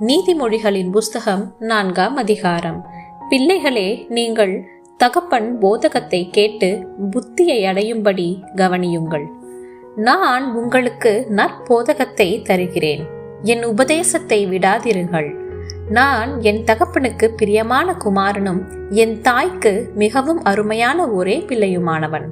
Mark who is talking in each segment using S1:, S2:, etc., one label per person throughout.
S1: நீதிமொழிகளின் புஸ்தகம் நான்காம் அதிகாரம். பிள்ளைகளே நீங்கள் தகப்பன் போதகத்தை கேட்டு புத்தியை அடையும்படி கவனியுங்கள். நான் உங்களுக்கு நற்போதகத்தை தருகிறேன். என் உபதேசத்தை விடாதிருங்கள். நான் என் தகப்பனுக்கு பிரியமான குமாரனும் என் தாய்க்கு மிகவும் அருமையான ஒரே பிள்ளையுமானவன்.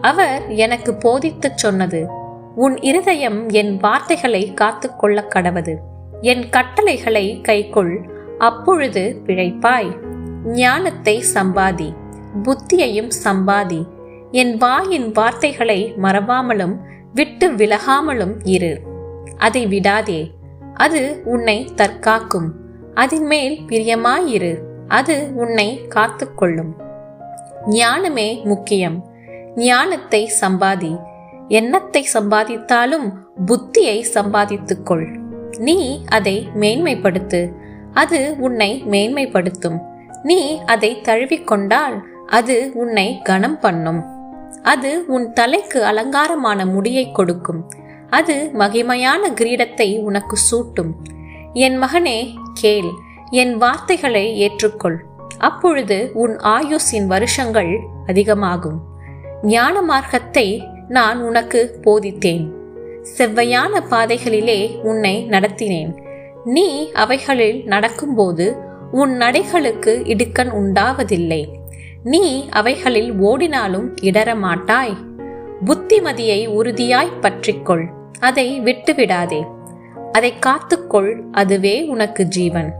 S1: அவர் எனக்கு போதித்துச் சொன்னது உன் இருதயம் என் வார்த்தைகளை காத்துக்கொள்ள கடவது. என் கட்டளைகளை கைக்கொள் அப்பொழுது பிழைப்பாய். ஞானத்தை சம்பாதி புத்தியையும் சம்பாதி. என் வாயின் வார்த்தைகளை மறவாமலும் விட்டு விலகாமலும் இரு. அதை விடாதே அது உன்னை தற்காக்கும். அதன் மேல் பிரியமாயிரு அது உன்னை காத்துக்கொள்ளும். ஞானமே முக்கியம். ஞானத்தை சம்பாதி. எண்ணத்தை சம்பாதித்தாலும் புத்தியை சம்பாதித்துக்கொள். நீ அதை மேன்மைப்படுத்து. அது உன்னை மேன்மைப்படுத்தும். நீ அதை தழுவிக்கொண்டால் அது உன்னை கனம் பண்ணும். அது உன் தலைக்கு அலங்காரமான முடியை கொடுக்கும். அது மகிமையான கிரீடத்தை உனக்கு சூட்டும். என் மகனே கேள். என் வார்த்தைகளை ஏற்றுக்கொள். அப்பொழுது உன் ஆயுசின் வருஷங்கள் அதிகமாகும். ஞான மார்க்கத்தை நான் உனக்கு போதித்தேன். செவ்வையான பாதைகளிலே உன்னை நடத்தினேன். நீ அவைகளில் நடக்கும்போது உன் நடைகளுக்கு இடுக்கண் உண்டாவதில்லை. நீ அவைகளில் ஓடினாலும் இடரமாட்டாய் புத்திமதியை உறுதியாய் பற்றிக்கொள் அதை விட்டுவிடாதே. அதை காத்துக்கொள் அதுவே உனக்கு ஜீவன்.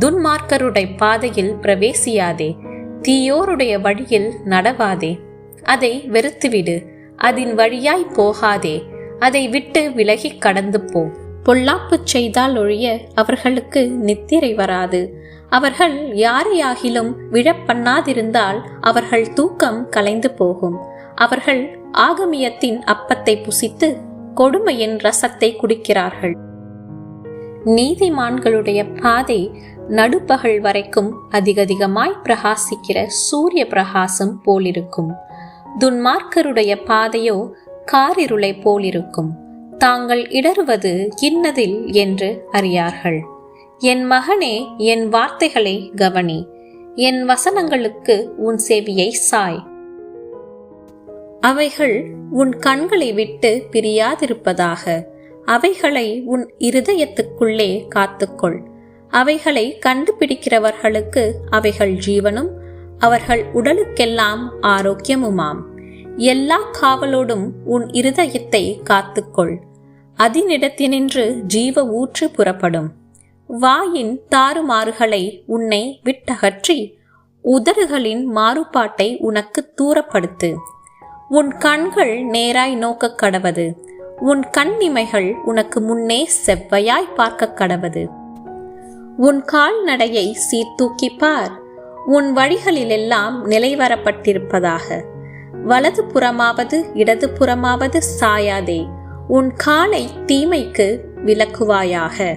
S1: துன்மார்க்கருடைய பாதையில் பிரவேசியாதே தீயோருடைய வழியில் நடவாதே. அதை வெறுத்துவிடு அதன் வழியாய் போகாதே. அதை விட்டு விலகி கடந்து போ. பொல்லாப்பு செய்தால் ஒழிய அவர்களுக்கு நித்திரை வராது. அவர்கள் யாரையாகிலும் விழப்பண்ணாதிருந்தால் அவர்கள் தூக்கம் கலைந்து போகும். அவர்கள் ஆகமியத்தின் அப்பத்தை புசித்து கொடுமையின் ரசத்தை குடிக்கிறார்கள். நீதிமான்களுடைய பாதை நடுப்பகல் வரைக்கும் அதிகதிகமாய் பிரகாசிக்கிற சூரிய பிரகாசம் போலிருக்கும். துன்மார்க்கருடைய பாதையோ காரிருளை போலிருக்கும். தாங்கள் இடறுவது இன்னதில் என்று அறியார்கள். என் மகனே என் வார்த்தைகளை கவனி. என் வசனங்களுக்கு உன் செவியை சாய். அவைகள் உன் கண்களை விட்டு பிரியாதிருப்பதாக. அவைகளை உன் இருதயத்துக்குள்ளே காத்துக்கொள். அவைகளை கண்டுபிடிக்கிறவர்களுக்கு அவைகள் ஜீவனும் அவர்கள் உடலுக்கெல்லாம் ஆரோக்கியமுமாம். எல்லா காவலோடும் உன் இருதயத்தை காத்துக்கொள். அதனிடத்தினின்று ஜீவ ஊற்று புறப்படும். வாயின் தாறுமாறுகளை உன்னை விட்டகற்றி உதடுகளின் மாறுபாட்டை உனக்கு தூரப்படுத்து. உன் கண்கள் நேராய் நோக்க கடவது. உன் கண்ணிமைகள் உனக்கு முன்னே செவ்வையாய் பார்க்க கடவது. உன் கால்நடையை சீர்தூக்கி பார் உன் வழிகளிலெல்லாம் நிலைவரப்பட்டிருப்பதாக. வலது புறமாவது இடது புறமாவது சாயாதே. உன் காலை தீமைக்கு விலக்குவாயாக.